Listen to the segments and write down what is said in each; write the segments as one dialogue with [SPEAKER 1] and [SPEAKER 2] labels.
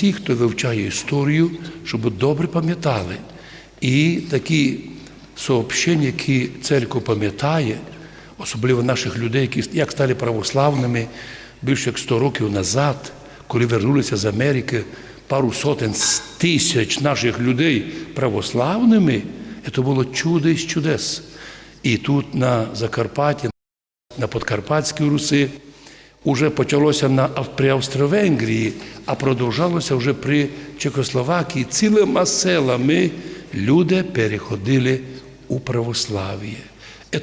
[SPEAKER 1] всі, хто вивчає історію, щоб добре пам'ятали. І такі сообщення, які церква пам'ятає, особливо наших людей, які як стали православними більше як 100 років назад, коли вернулися з Америки, пару сотень тисяч наших людей православними, це було чудо із чудес. І тут на Закарпатті, на Подкарпатській Руси, уже почалося на при Австро-Венгрії, а продовжалося вже при Чехословакії. Цілими селами люди переходили у православ'я.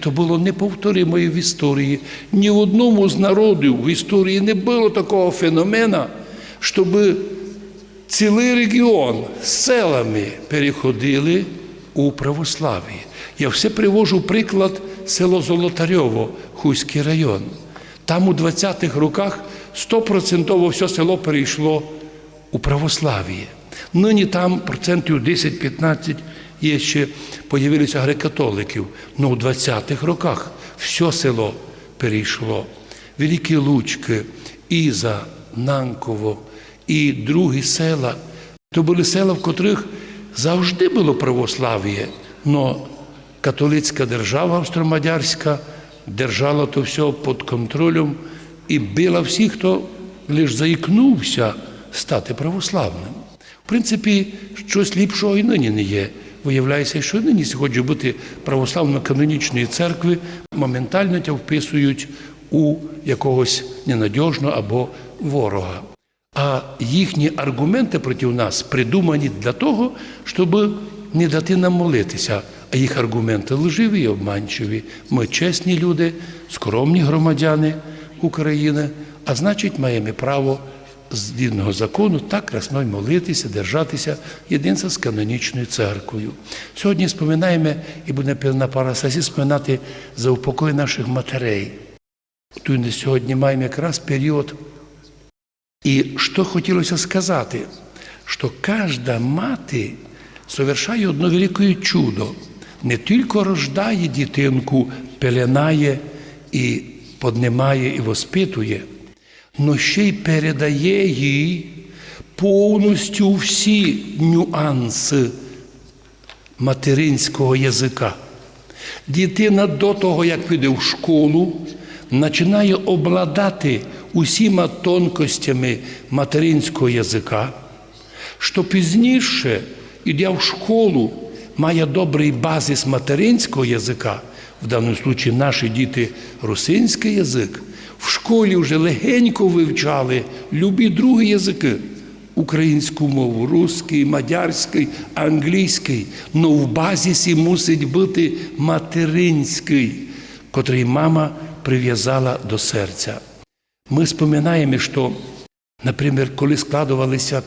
[SPEAKER 1] Це було неповторимо в історії. Ні в одному з народів в історії не було такого феномена, щоб цілий регіон селами переходили у православ'я. Я все привожу приклад село Золотарьово, Хуський район. Там у 20-х роках стопроцентово все село перейшло у православ'я. Нині там процентів 10-15 є ще появилися греко-католиків. Ну у 20-х роках все село перейшло. Великі Лучки, Іза, Нанково і другі села. То були села, в котрих завжди було православ'я, але католицька держава австромадярська держала то все під контролем і била всіх, хто лише заікнувся стати православним. В принципі, щось ліпшого і нині не є. Виявляється, що нині сьогодні бути православно-канонічної церкви моментально тя вписують у якогось ненадіжного або ворога. А їхні аргументи проти нас придумані для того, щоб не дати нам молитися. А їх аргументи лживі і обманчиві. Ми чесні люди, скромні громадяни України, а значить, маємо право з закону так красно молитися, держатися єдинства з канонічною церквою. Сьогодні споминаємо і буде певна пара сесій споминати за упокой наших матерей. Тут сьогодні маємо якраз період. І що хотілося сказати, що кожна мати совершає одно велике чудо. Не тільки рождає дитинку, пеленає і поднимає і воспитує, но ще й передає їй повністю всі нюанси материнського язика. Дитина до того, як піде в школу, починає обладати усіма тонкостями материнського язика, що пізніше, йде в школу, має добрий базис материнського язика, в даному випадку наші діти русинський язик, в школі вже легенько вивчали любі другі язики. Українську мову, русський, мадярський, англійський, але в базісі мусить бути материнський, котрий мама прив'язала до серця. Ми споминаємо, що, наприклад, коли складувалися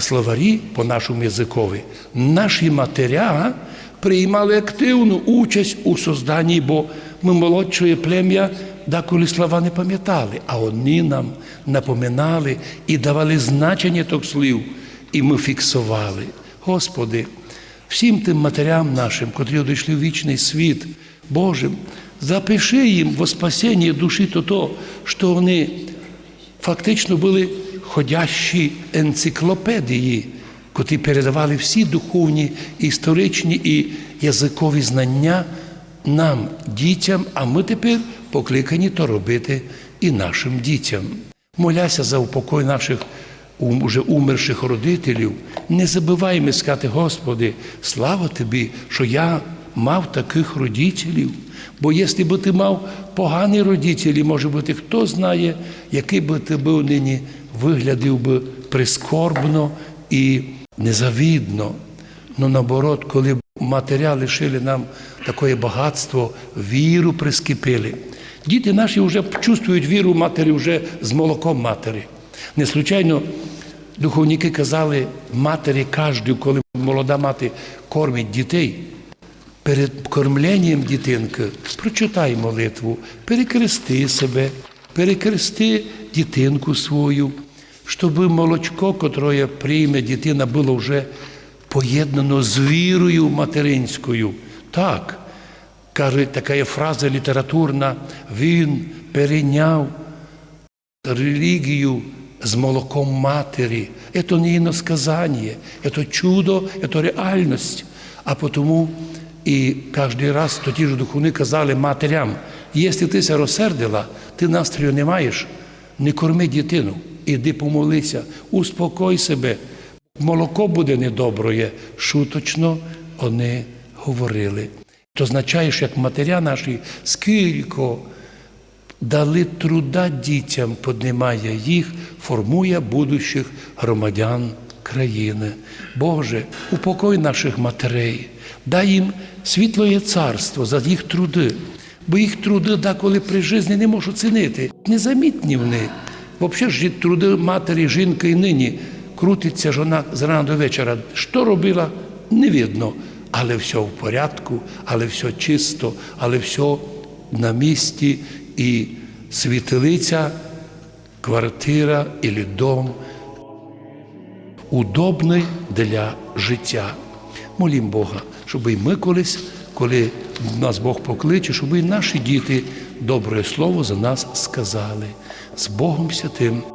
[SPEAKER 1] словарі по нашому язикові, наші матеря приймали активну участь у созданні, бо ми молодшої плем'я деколи слова не пам'ятали, а вони нам напоминали і давали значення тих слів, і ми фіксували. Господи, всім тим матерям нашим, котрі одійшли в вічний світ Божим, запиши їм во спасінні душі то, то що вони фактично були ходящі енциклопедії, котрі передавали всі духовні, історичні і язикові знання нам, дітям, а ми тепер покликані то робити і нашим дітям. Моляся за упокой наших уже умерших родителів. Не забуваємо сказати, Господи, слава Тобі, що я мав таких родителів. Бо якщо б ти мав погані родителі, може бути, хто знає, який би ти був нині виглядів би прискорбно і незавідно. Ну наоборот, коли матеря лишили нам таке багатство, віру прискипили. Діти наші вже чувствують віру матері вже з молоком матері. Не случайно духовники казали матері кожну, коли молода мати кормить дітей. Перед кормленням дитинки прочитай молитву, перекрести себе, перекрести дитинку свою, щоб молочко, котре прийме дитина, було вже поєднано з вірою материнською. Так, каже, така є фраза літературна, він перейняв релігію с молоком матери. Это не иносказание, это чудо, это реальність. А потому і кожен раз тоді ж духовни казали матерям, якщо ти ся розсердила, ти настрою не маєш, не корми дитину, іди помолися, успокой себе. Молоко буде недоброє, шуточно вони говорили. То означає, що як матеря наші, скільки дали труда дітям, піднімає їх, формує будущих громадян країни. Боже, упокой наших матерей, дай їм світлоє царство за їх труди, бо їх труди деколи при житті не можу цінити. Незамітні вони. Взагалі ж труди матері, жінки і нині крутиться ж вона з рана до вечора. Що робила, не видно. Але все в порядку, але все чисто, але все на місці і світилиця, квартира і дом удобний для життя. Молім Бога, щоб і ми колись, коли нас Бог покличе, щоб і наші діти добре слово за нас сказали. З Богом Святим.